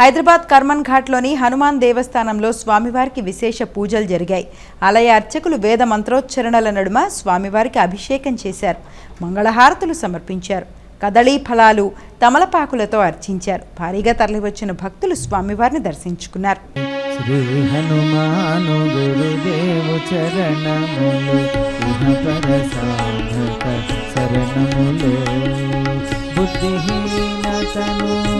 హైదరాబాద్ కర్మన్ ఘాట్లోని హనుమాన్ దేవస్థానంలో స్వామివారికి విశేష పూజలు జరిగాయి. ఆలయ అర్చకులు వేద మంత్రోచ్చరణల నడుమ స్వామివారికి అభిషేకం చేశారు. మంగళహారతులు సమర్పించారు. కదళీ ఫలాలు తమలపాకులతో అర్చించారు. భారీగా తరలివచ్చిన భక్తులు స్వామివారిని దర్శించుకున్నారు. శ్రీ హనుమాను గురుదేవు చరణములు శరణములు. బుద్ధిహీనతను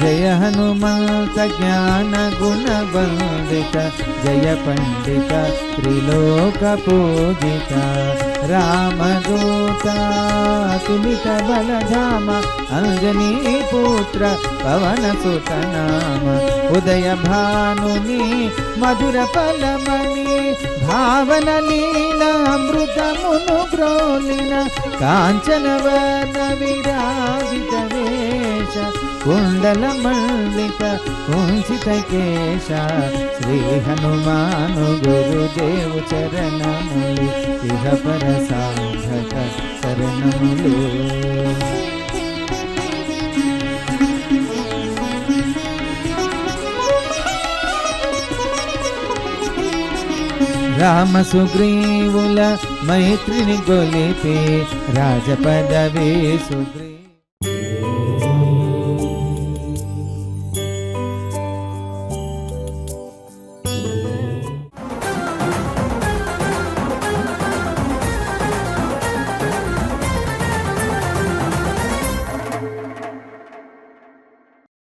जय हनुमंत ज्ञान गुण बन्दिता जय पण्डिता त्रिलोकपूजिता बल बलधाम, अंजनी पुत्र पवनसुत नाम। उदय भानुनि मधुरफलमणि भावनलीलामृतमुनु विराजित वेश। కుండల మండిత కుంచిత కేశ శ్రీ హనుమాను గురుదేవు చరణములు ఇహ పర సాధక శరణములు రామ సుగ్రీవుల మైత్రిని గొలిపి రాజపదవి సుగ్రీ